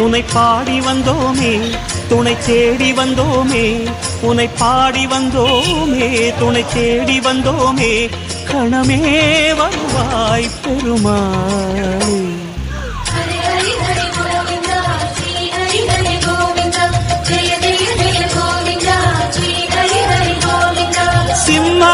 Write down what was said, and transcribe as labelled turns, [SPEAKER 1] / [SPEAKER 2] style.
[SPEAKER 1] உனை பாடி வந்தோமே துணை தேடி வந்தோமே உனை பாடி வந்தோமே துணை தேடி வந்தோமே கணமே வருவாய் பெருமாள். சிம்ம